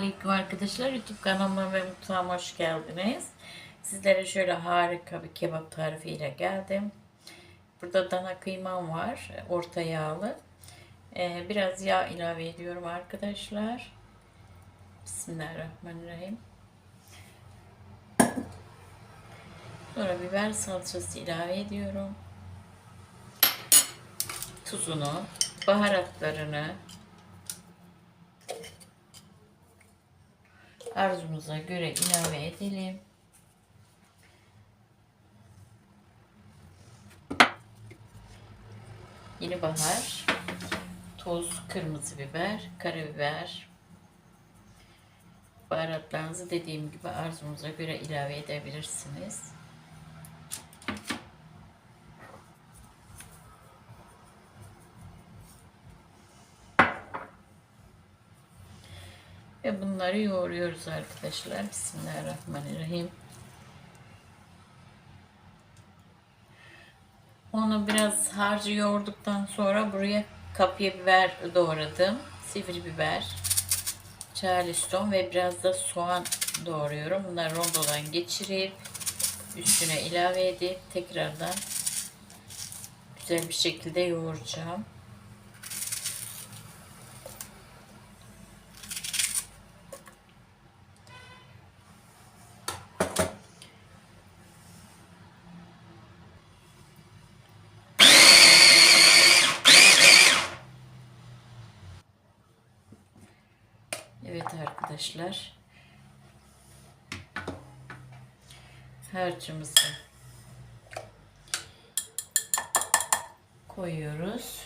Selamünaleyküm arkadaşlar. YouTube kanalıma ve mutfağıma hoş geldiniz. Sizlere şöyle harika bir kebap tarifiyle geldim. Burada dana kıymam var. Orta yağlı. Ee, biraz yağ ilave ediyorum arkadaşlar. Bismillahirrahmanirrahim. Sonra biber salçası ilave ediyorum. Tuzunu, baharatlarını, arzumuza göre ilave edelim. Yeni bahar, toz kırmızı biber, karabiber. Baharatlarınızı dediğim gibi arzumuza göre ilave edebilirsiniz. Ve bunları yoğuruyoruz arkadaşlar. Bismillahirrahmanirrahim. Onu biraz harcı yoğurduktan sonra buraya kapya biber doğradım. Sivri biber, charleston ve biraz da soğan doğruyorum. Bunları rondodan geçirip üstüne ilave edip tekrardan güzel bir şekilde yoğuracağım. Evet arkadaşlar. Harcımızı koyuyoruz.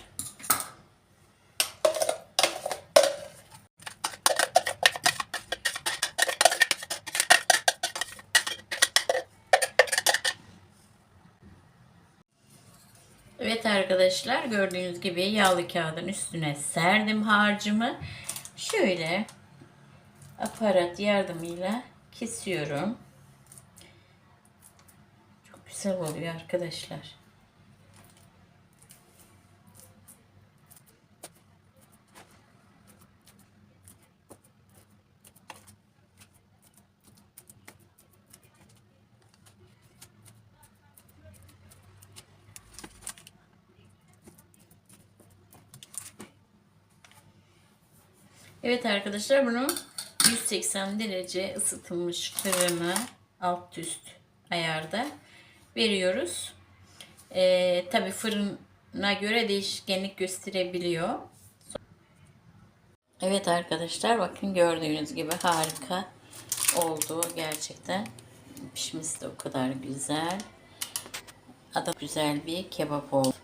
Evet arkadaşlar gördüğünüz gibi yağlı kağıdın üstüne serdim harcımı. Şöyle aparat yardımıyla kesiyorum. Çok güzel oluyor arkadaşlar. Evet arkadaşlar bunu 180 derece ısıtılmış fırına alt üst ayarda veriyoruz. Ee, Tabi fırına göre değişkenlik gösterebiliyor. Evet arkadaşlar bakın gördüğünüz gibi harika oldu gerçekten. Pişmesi de o kadar güzel. Ada güzel bir kebap oldu.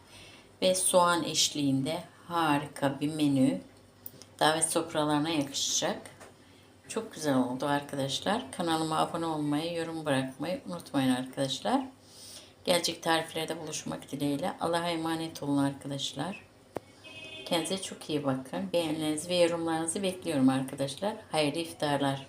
Ve soğan eşliğinde harika bir menü davet sofralarına yakışacak. Çok güzel oldu arkadaşlar. Kanalıma abone olmayı, yorum bırakmayı unutmayın arkadaşlar. Gelecek tariflerde buluşmak dileğiyle. Allah'a emanet olun arkadaşlar. Kendinize çok iyi bakın. Beğenilerinizi ve yorumlarınızı bekliyorum arkadaşlar. Hayırlı iftarlar.